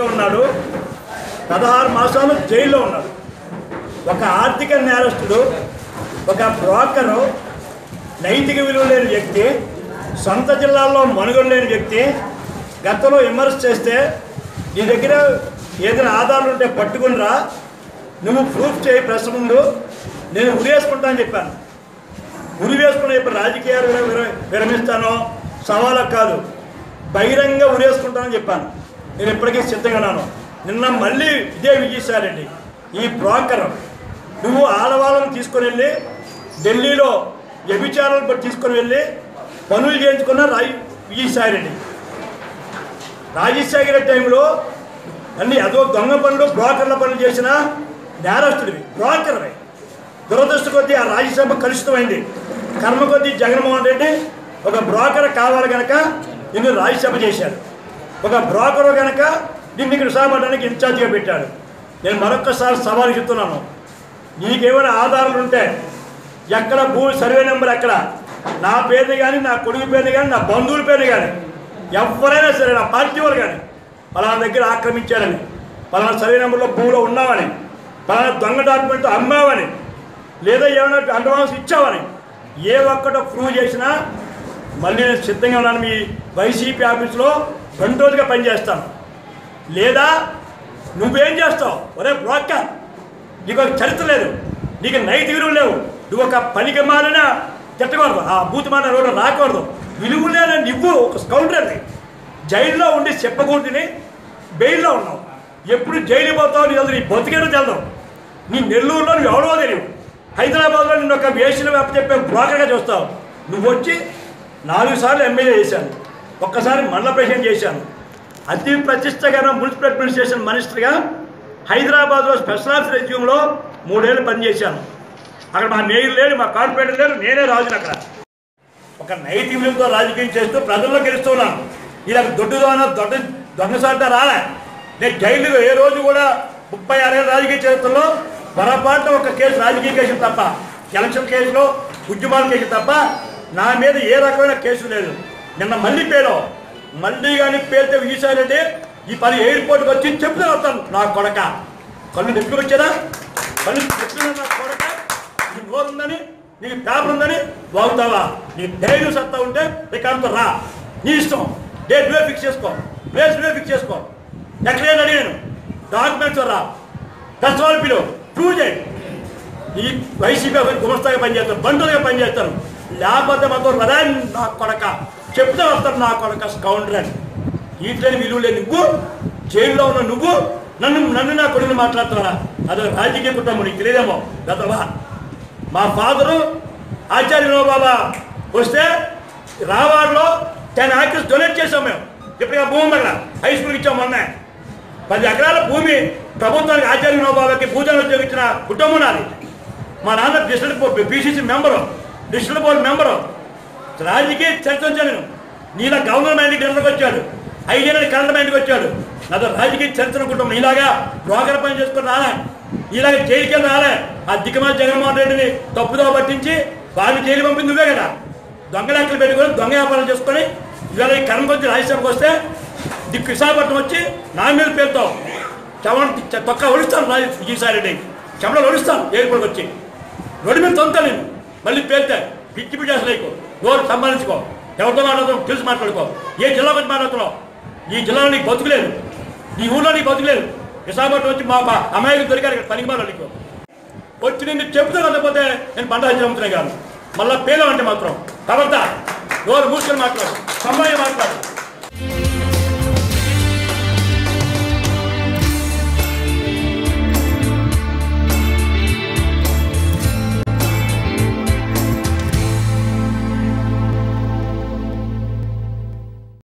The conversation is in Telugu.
ఉన్నాడు. పదహారు మాసాలు జైల్లో ఉన్నాడు. ఒక ఆర్థిక నేరస్తుడు ఒక బ్రోకరు నైతిక విలువ లేని వ్యక్తి సొంత జిల్లాల్లో మనుగడ లేని వ్యక్తి గతంలో విమర్శ చేస్తే నీ దగ్గర ఏదైనా ఆధారాలు ఉంటే పట్టుకుని రా నువ్వు ప్రూఫ్ చేయి ప్రశ్న ముందు నేను ఉరేసుకుంటా అని చెప్పాను. ఉరి వేసుకుని ఇప్పుడు రాజకీయాలు విరమిస్తానో సవాలకు కాదు. బహిరంగ ఉరేసుకుంటానని చెప్పాను. నేను ఇప్పటికీ సిద్ధంగా ఉన్నాను. నిన్న మళ్ళీ ఇదే విజయసాయిరెడ్డి ఈ బ్రోకర్. నువ్వు ఆడవాళ్ళని తీసుకొని వెళ్ళి ఢిల్లీలో వ్యభిచారాలు తీసుకొని వెళ్ళి పనులు చేయించుకున్న రాయి విజయసాయిరెడ్డి రాజశేఖర టైంలో అన్ని అదో దొంగ పనులు బ్రోకర్ల పనులు చేసిన నేరస్తుడివి. బ్రోకర్వి. దురదృష్ట కొద్దీ ఆ రాజ్యసభ కలుషితమైంది. కర్మ కొద్దీ జగన్మోహన్ రెడ్డి ఒక బ్రోకర్ కావాలి కనుక నిన్ను రాజ్యసభ చేశాడు. ఒక బ్రోకర్ కనుక నిన్ను ఇక్కడ విశాఖపట్నానికి ఇన్ఛార్జిగా పెట్టాడు. నేను మరొకసారి సవాలు చెప్తున్నాను. నీకేమైనా ఆధారాలు ఉంటే ఎక్కడ భూ సర్వే నెంబర్ ఎక్కడ? నా పేరుని కానీ నా కొడుకు పేరుని కానీ నా బంధువుల పేరుని కానీ ఎవరైనా సరే నా పార్టీ వాళ్ళు కానీ పలానా దగ్గర ఆక్రమించారని పలానా సర్వే నెంబర్లో భూమిలో ఉన్నామని పలానా దొంగ డాక్యుమెంట్ అమ్మావని లేదా ఏమైనా అడ్వాన్స్ ఇచ్చావని ఏ ఒక్కటో ప్రూవ్ చేసినా మళ్ళీ సిద్ధంగా ఉన్నాను మీ వైసీపీ ఆఫీస్లో రెండు రోజులుగా పనిచేస్తాను. లేదా నువ్వేం చేస్తావు? ఒరే బ్రోకర్ నీకు ఒక చరిత్ర లేదు. నీకు నైతిక విలువ లేవు. నువ్వు ఒక పనికి మారిన తిట్టకూడదు. ఆ బూత్ మారిన రోడ్డు రాకూడదు. విలువ లేని నువ్వు ఒక స్కౌంటర్ని జైల్లో ఉండి చెప్పకూడదని బెయిల్లో ఉన్నావు. ఎప్పుడు జైలు పోతావు నీ తెలుసు నీ బతికేదో తెలదు. నీ నెల్లూరులో నువ్వు ఎవడో తెలియవు హైదరాబాద్లో నిన్ను ఒక వేసిన వెప్ప చెప్పే బ్రోకర్గా చూస్తావు. నువ్వు వచ్చి నాలుగు సార్లు ఎమ్మెల్యే చేశాను. ఒక్కసారి మండల ప్రెసిడెంట్ చేశాను. అతి ప్రతిష్టకర మున్సిపల్ అడ్మినిస్ట్రేషన్ మినిస్టర్గా హైదరాబాద్లో స్పెషల్ ఆఫీస్ రెజ్యూమ్లో మూడేళ్ళు పనిచేశాను. అక్కడ మా మేయర్ లేడు మా కార్పొరేటర్ లేడు నేనే రాజును అక్కడ. ఒక నైతిక విలువతో రాజకీయం చేస్తూ ప్రజల్లో గెలుస్తున్నాను. ఇలా దొడ్డుదోన దొడ్డ దొంగసాట రాలే. నేను జైలు ఏ రోజు కూడా ముప్పై ఆరేళ్ళ రాజకీయ చరిత్రలో పొరపాటున ఒక కేసు రాజకీయ కేసు తప్ప ఎలక్షన్ కేసులో ఉద్యమాల కేసు తప్ప నా మీద ఏ రకమైన కేసు లేదు. నిన్న మళ్ళీ పేరు. మళ్ళీ కానీ పేరుతో విజయసాయిరెడ్డి ఈ పని ఎయిర్పోర్ట్కి వచ్చి చెప్తూ వస్తాను నా కొడక. కళ్ళు నెప్పుకు వచ్చారా కళ్ళు నెప్పుకున్న నా కొడక. నీకు నోరు ఉందని నీకు పేపర్ ఉందని వాగుతావా? నీ ధైర్యం సత్తా ఉంటే రికార్డుతో రా. నీ ఇష్టం. డేట్ నువ్వే ఫిక్స్ చేసుకో. ప్లేస్ నువ్వే ఫిక్స్ చేసుకో. ఎక్కడైనా అడిగాను. డాక్యుమెంట్స్ రా. దశవాళ్ళు పిలువు ప్రూవ్ చేయండి ఈ వైసీపీ గుమస్తాగా పనిచేస్తారు బంధువులుగా పనిచేస్తారు. లేకపోతే మాత్రం రదా నా కొడక. చెప్తే వస్తారు నా కొడక కౌంటర్ అని. ఈట్లేని విలువ నువ్వు జైల్లో ఉన్న నువ్వు నన్ను నన్ను నా కొడుకుని మాట్లాడుతున్నా అదో రాజకీయ కుటుంబం నీకు తెలియదేమో. గతవా మా ఫాదరు ఆచార్య బాబా వస్తే రావాడలో టెన్ ఆకర్స్ డొనేట్ చేసాం మేము. ఇప్పటికే భూమి దగ్గర హై స్కూల్కి ఇచ్చాం మొన్న. పది ఎకరాల భూమి ప్రభుత్వానికి ఆచార్య బాబాకి పూజలు ఉద్యోగించిన కుటుంబం నాది. మా నాన్న district board BCC member. District board member. రాజకీయ చర్చ వచ్చాను నీలా గవర్నర్ మైండ్కి నిన్నకు వచ్చాడు. ఐదేళ్ళని కరెంట్ మైండ్కి వచ్చాడు. నాతో రాజకీయ చరిత్ర కుటుంబం. ఇలాగా బ్రోకర్ పని చేసుకుని రాలే. ఇలాగ జైలుకి రాలే. ఆ దిక్కుమాల జగన్మోహన్ రెడ్డిని తప్పుదో పట్టించి వాడిని జైలు పంపింది నువ్వే కదా. దొంగ లెక్కలు పెట్టుకొని దొంగ వ్యాపారం చేసుకొని ఇవాళ ఈ కరెంట్ వచ్చి రాజ్యసభకు వస్తే దిక్కు విశాఖపట్నం వచ్చి నా మీద పేరుతావు చెమట తొక్క ఒడుస్తాను రాజు విజయసాయి రెడ్డి. చెమటలు ఒడుస్తాను ఎయిర్పోర్ట్కి వచ్చి. రోడ్డు మీద తొంత నేను. మళ్ళీ పేరుతా పిచ్చి పిచ్చేసి లేకు నోరు సంబంధించుకో ఎవరితో మాట్లాడుతున్నావు తెలిసి మాట్లాడుకో. ఏ జిల్లా గురించి మాట్లాడుతున్నావు? ఈ జిల్లాలో నీకు బతుకులేదు. నీ ఊళ్ళో నీకు బతుకులేదు. విశాఖపట్నం వచ్చి మా అమ్మాయిలు అమ్మాయికి దొరికారు ఇక్కడ పనికి మాట్లాడుకో నీకు. వచ్చి నేను చెప్తాను లేకపోతే నేను పంట అమ్ముతున్నాయి కాదు మళ్ళీ పేదలు అంటే మాత్రం. తర్వాత నోరు మూసుకొని మాట్లాడు. అమ్మాయి మాట్లాడు.